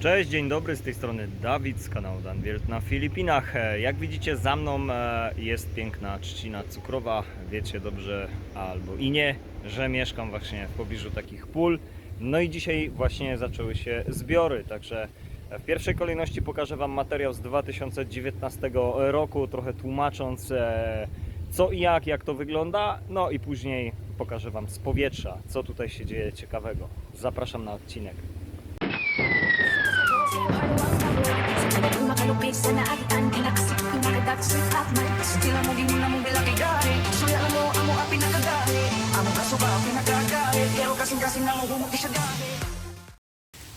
Cześć, dzień dobry, z tej strony Dawid z kanału Danwirt na Filipinach. E, Jak widzicie za mną e, jest piękna trzcina cukrowa. Wiecie dobrze albo i nie, że mieszkam właśnie w pobliżu takich pól. No i dzisiaj właśnie zaczęły się zbiory, także w pierwszej kolejności pokażę Wam materiał z 2019 roku, trochę tłumacząc e, co i jak, jak to wygląda. No i później pokażę Wam z powietrza, co tutaj się dzieje ciekawego. Zapraszam na odcinek.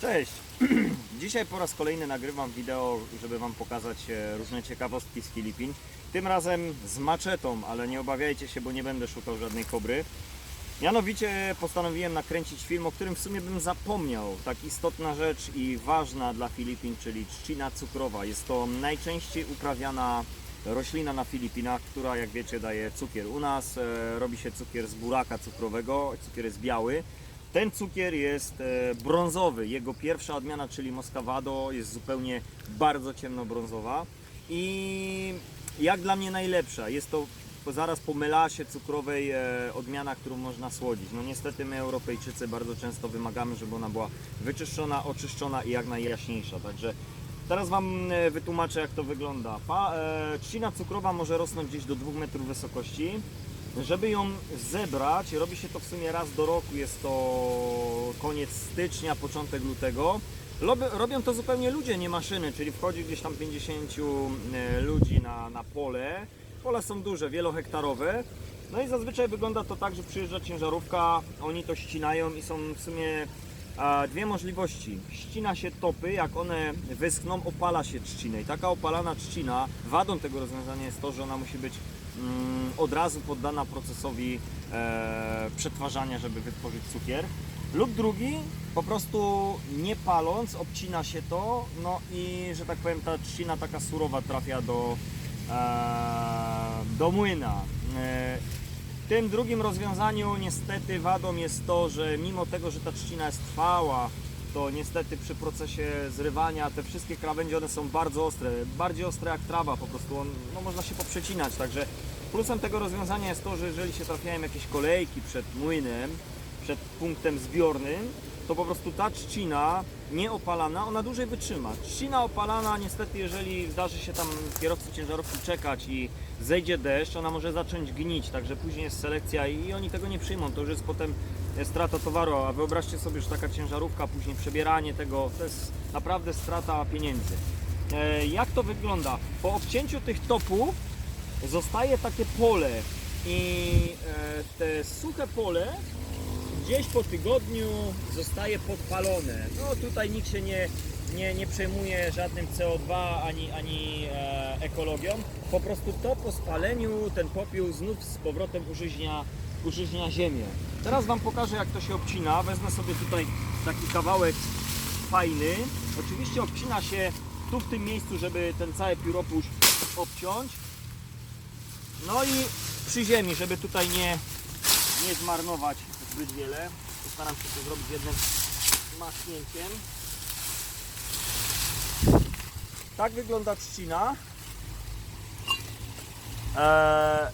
Cześć! Dzisiaj po raz kolejny nagrywam wideo, żeby Wam pokazać e, różne ciekawostki z Filipin. Tym razem z maczetą, ale nie obawiajcie się, bo nie będę szukał żadnej kobry. Mianowicie postanowiłem nakręcić film, o którym w sumie bym zapomniał. Tak istotna rzecz i ważna dla Filipin, czyli trzcina cukrowa. Jest to najczęściej uprawiana roślina na Filipinach, która jak wiecie daje cukier. U nas e, robi się cukier z buraka cukrowego, cukier jest biały. Ten cukier jest e, brązowy. Jego pierwsza odmiana, czyli Moscavado, jest zupełnie bardzo ciemnobrązowa. I jak dla mnie najlepsza. Jest to zaraz po melasie cukrowej e, odmiana, którą można słodzić. No niestety my Europejczycy bardzo często wymagamy, żeby ona była wyczyszczona, oczyszczona i jak najjaśniejsza. Także teraz Wam e, wytłumaczę jak to wygląda. Pa, e, trzcina cukrowa może rosnąć gdzieś do 2 metrów wysokości. Żeby ją zebrać, robi się to w sumie raz do roku, jest to koniec stycznia, początek lutego. Robią to zupełnie ludzie, nie maszyny, czyli wchodzi gdzieś tam 50 e, ludzi na, na pole. Pola są duże, wielohektarowe. No i zazwyczaj wygląda to tak, że przyjeżdża ciężarówka, oni to ścinają i są w sumie dwie możliwości. Ścina się topy, jak one wyschną, opala się trzcinę. I taka opalana trzcina, wadą tego rozwiązania jest to, że ona musi być mm, od razu poddana procesowi e, przetwarzania, żeby wytworzyć cukier. Lub drugi, po prostu nie paląc, obcina się to, no i że tak powiem, ta trzcina taka surowa trafia do, do młyna. E, w tym drugim rozwiązaniu niestety wadą jest to, że mimo tego, że ta trzcina jest trwała, to niestety przy procesie zrywania te wszystkie krawędzie one są bardzo ostre, bardziej ostre jak trawa po prostu, on, no można się poprzecinać, także plusem tego rozwiązania jest to, że jeżeli się trafiają jakieś kolejki przed młynem, przed punktem zbiornym, to po prostu ta trzcina nieopalana, ona dłużej wytrzyma. Trzcina opalana, niestety, jeżeli zdarzy się tam kierowcy ciężarówki czekać i zejdzie deszcz, ona może zacząć gnić, także później jest selekcja i oni tego nie przyjmą. To już jest potem strata towaru, a wyobraźcie sobie, że taka ciężarówka, później przebieranie tego, to jest naprawdę strata pieniędzy. E, Jak to wygląda? Po obcięciu tych topów zostaje takie pole i e, te suche pole gdzieś po tygodniu zostaje podpalone. No tutaj nikt się nie, nie, nie przejmuje żadnym CO2 ani, ani e, ekologią. Po prostu to po spaleniu ten popiół znów z powrotem użyźnia, użyźnia ziemię. Teraz Wam pokażę jak to się obcina. Wezmę sobie tutaj taki kawałek fajny. Oczywiście obcina się tu w tym miejscu, żeby ten cały pióropusz obciąć. No i przy ziemi, żeby tutaj nie, nie zmarnować zbyt wiele. Postaram się to zrobić jednym machnięciem. Tak wygląda trzcina. Eee,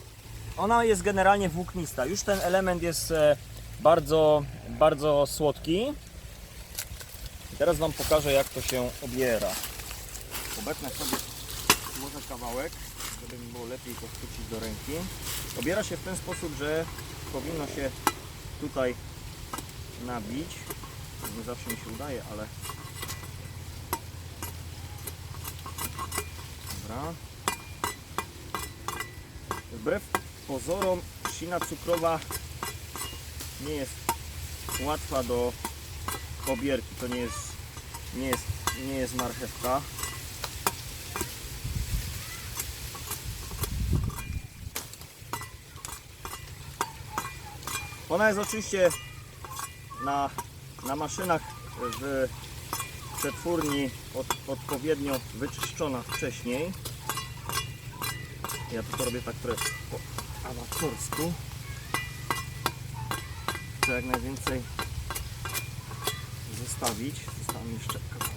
ona jest generalnie włóknista. Już ten element jest e, bardzo, bardzo słodki. Teraz Wam pokażę jak to się obiera. Obetnę sobie może kawałek, żeby mi było lepiej to do ręki. Obiera się w ten sposób, że powinno się tutaj nabić. Nie zawsze mi się udaje, ale dobra. Wbrew pozorom trzcina cukrowa nie jest łatwa do obierki. To nie jest, nie jest, nie jest marchewka. Ona jest oczywiście na, na maszynach w przetwórni od, odpowiednio wyczyszczona wcześniej. Ja to robię tak trochę po amatorsku. Chcę jak najwięcej zostawić. Zostawiam jeszcze kawałek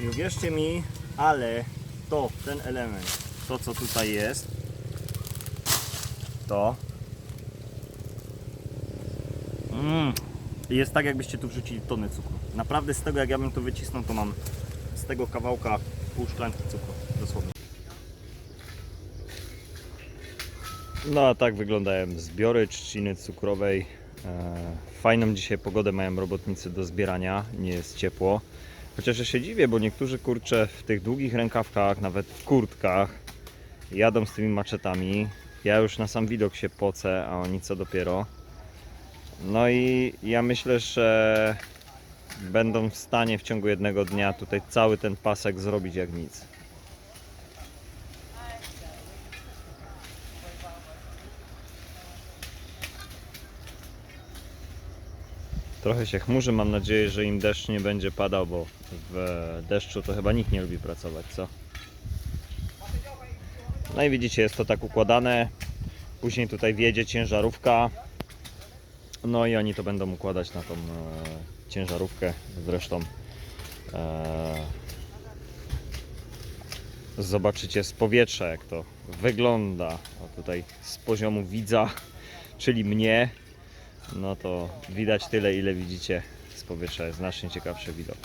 I uwierzcie mi, ale to, ten element, to co tutaj jest, to mm, jest tak jakbyście tu wrzucili tonę cukru. Naprawdę z tego jak ja bym to wycisnął, to mam z tego kawałka pół szklanki cukru, dosłownie. No a tak wyglądają zbiory trzciny cukrowej. E, Fajną dzisiaj pogodę mają robotnicy do zbierania, nie jest ciepło. Chociaż ja się dziwię, bo niektórzy kurcze w tych długich rękawkach, nawet w kurtkach jadą z tymi maczetami. Ja już na sam widok się pocę, a oni co dopiero. No i ja myślę, że będą w stanie w ciągu jednego dnia tutaj cały ten pasek zrobić jak nic. Trochę się chmurzy, mam nadzieję, że im deszcz nie będzie padał, bo w deszczu to chyba nikt nie lubi pracować, co? No i widzicie, jest to tak układane. Później tutaj wjedzie ciężarówka. No i oni to będą układać na tą e, ciężarówkę. Zresztą e, zobaczycie z powietrza, jak to wygląda. Tutaj z poziomu widza, czyli mnie, no to widać tyle, ile widzicie z powietrza. Jest znacznie ciekawszy widok.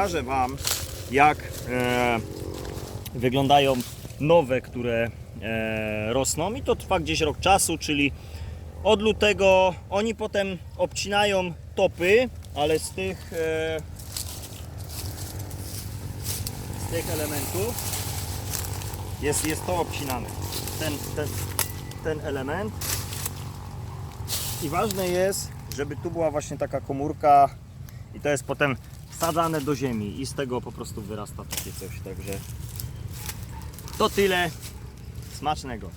Pokażę Wam, jak e, wyglądają nowe, które e, rosną i to trwa gdzieś rok czasu, czyli od lutego oni potem obcinają topy, ale z tych e, z tych elementów jest, jest to obcinane. Ten, ten, ten element. I ważne jest, żeby tu była właśnie taka komórka i to jest potem wsadzane do ziemi i z tego po prostu wyrasta takie coś. Także to tyle. Smacznego.